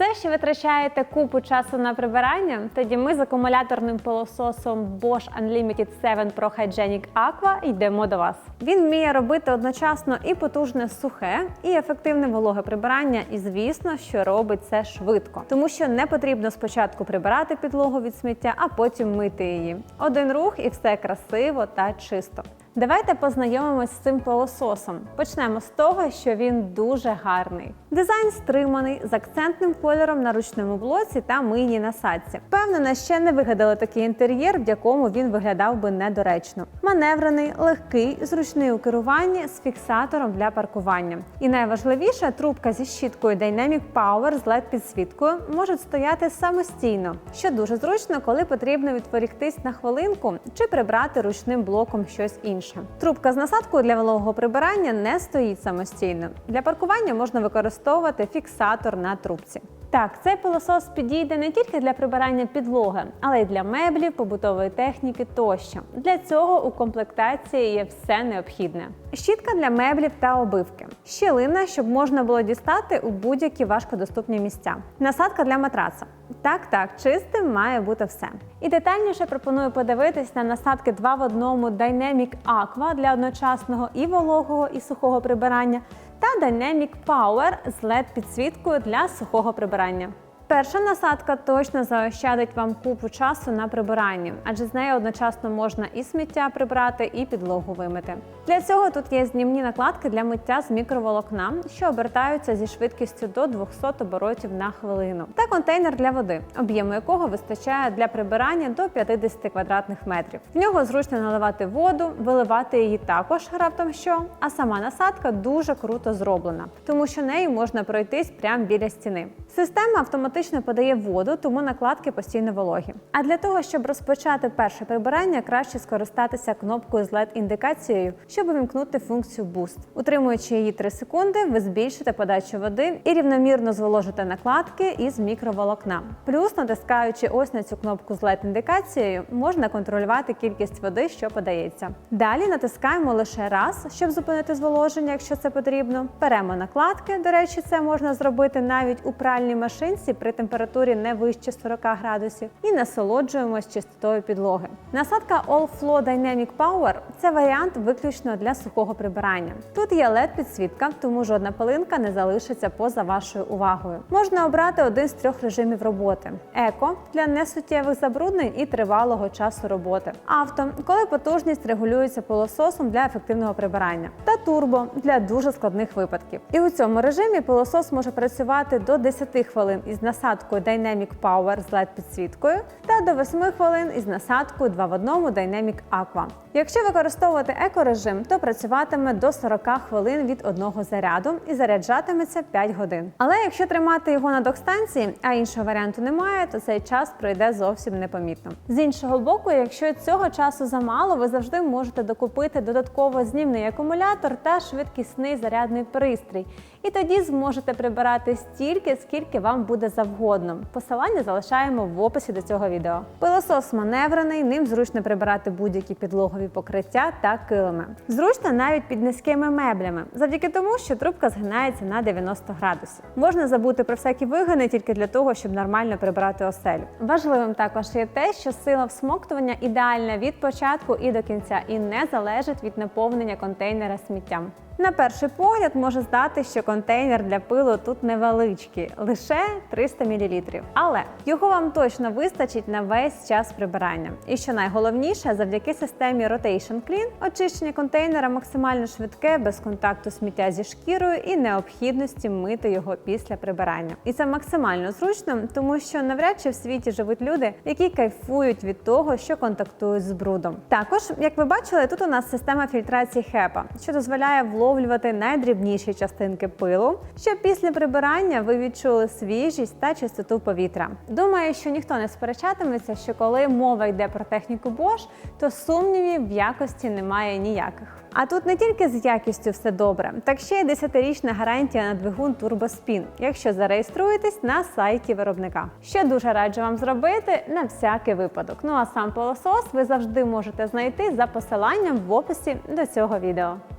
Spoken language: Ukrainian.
Все ще витрачаєте купу часу на прибирання? Тоді ми з акумуляторним пилососом Bosch Unlimited 7 Pro Hygienic Aqua йдемо до вас. Він вміє робити одночасно і потужне сухе, і ефективне вологе прибирання, і звісно, що робить це швидко, тому що не потрібно спочатку прибирати підлогу від сміття, а потім мити її. Один рух і все красиво та чисто. Давайте познайомимось з цим пилососом. Почнемо з того, що він дуже гарний. Дизайн стриманий з акцентним кольором на ручному блоці та мийній насадці. Впевнена, ще не вигадали такий інтер'єр, в якому він виглядав би недоречно. Маневрений, легкий, зручний у керуванні з фіксатором для паркування. І найважливіше, трубка зі щіткою Dynamic Power з led підсвіткою можуть стояти самостійно, що дуже зручно, коли потрібно відволіктись на хвилинку чи прибрати ручним блоком щось інше. Трубка з насадкою для вологого прибирання не стоїть самостійно. Для паркування можна використовувати фіксатор на трубці. Так, цей пилосос підійде не тільки для прибирання підлоги, але й для меблів, побутової техніки тощо. Для цього у комплектації є все необхідне: щітка для меблів та обивки, щілина, щоб можна було дістати у будь-які важкодоступні місця, насадка для матраца. Так, так, чистим має бути все. І детальніше пропоную подивитись на насадки 2 в одному Dynamic Aqua для одночасного і вологого, і сухого прибирання, та Dynamic Power з led підсвіткою для сухого прибирання. Перша насадка точно заощадить вам купу часу на прибиранні, адже з нею одночасно можна і сміття прибрати, і підлогу вимити. Для цього тут є знімні накладки для миття з мікроволокна, що обертаються зі швидкістю до 200 оборотів на хвилину, та контейнер для води, об'єму якого вистачає для прибирання до 50 квадратних метрів. В нього зручно наливати воду, виливати її також раптом що. А сама насадка дуже круто зроблена, тому що нею можна пройтись прямо біля стіни. Система автоматично подає воду, тому накладки постійно вологі. А для того, щоб розпочати перше прибирання, краще скористатися кнопкою з LED-індикацією, щоб увімкнути функцію Boost. Утримуючи її 3 секунди, ви збільшите подачу води і рівномірно зволожите накладки із мікроволокна. Плюс, натискаючи ось на цю кнопку з LED-індикацією, можна контролювати кількість води, що подається. Далі натискаємо лише раз, щоб зупинити зволоження, якщо це потрібно. Беремо накладки. До речі, це можна зробити навіть у пральній машинці при температурі не вище 40 градусів, і насолоджуємось чистотою підлоги. Насадка All Flow Dynamic Power це варіант виключно для сухого прибирання. Тут є led підсвітка, тому жодна пилинка не залишиться поза вашою увагою. Можна обрати один з трьох режимів роботи: еко для несуттєвих забруднень і тривалого часу роботи, авто, коли потужність регулюється пилососом для ефективного прибирання, та турбо для дуже складних випадків. І у цьому режимі пилосос може працювати до 10 хвилин із насадкою Dynamic Power з led підсвіткою та до 8 хвилин із насадкою 2 в 1 Dynamic Aqua. Якщо використовувати екорежим, то працюватиме до 40 хвилин від одного заряду і заряджатиметься 5 годин. Але якщо тримати його на док-станції, а іншого варіанту немає, то цей час пройде зовсім непомітно. З іншого боку, якщо цього часу замало, ви завжди можете докупити додатково знімний акумулятор та швидкісний зарядний пристрій. І тоді зможете прибирати стільки, скільки вам буде завгодно. Посилання залишаємо в описі до цього відео. Пилосос маневрений, ним зручно прибирати будь-які підлогові покриття та килими. Зручно навіть під низькими меблями, завдяки тому, що трубка згинається на 90 градусів. Можна забути про всякі вигини тільки для того, щоб нормально прибирати оселю. Важливим також є те, що сила всмоктування ідеальна від початку і до кінця, і не залежить від наповнення контейнера сміттям. На перший погляд може здати, що контейнер для пилу тут невеличкий, лише 300 мл. Але його вам точно вистачить на весь час прибирання. І що найголовніше, завдяки системі Rotation Clean, очищення контейнера максимально швидке, без контакту сміття зі шкірою і необхідності мити його після прибирання. І це максимально зручно, тому що навряд чи в світі живуть люди, які кайфують від того, що контактують з брудом. Також, як ви бачили, тут у нас система фільтрації HEPA, що дозволяє вловлювати найдрібніші частинки пилу, щоб після прибирання ви відчули свіжість та чистоту повітря. Думаю, що ніхто не сперечатиметься, що коли мова йде про техніку Bosch, то сумнівів в якості немає ніяких. А тут не тільки з якістю все добре, так ще й 10-річна гарантія на двигун TurboSpin, якщо зареєструєтесь на сайті виробника. Що дуже раджу вам зробити на всякий випадок. Ну а сам пилосос ви завжди можете знайти за посиланням в описі до цього відео.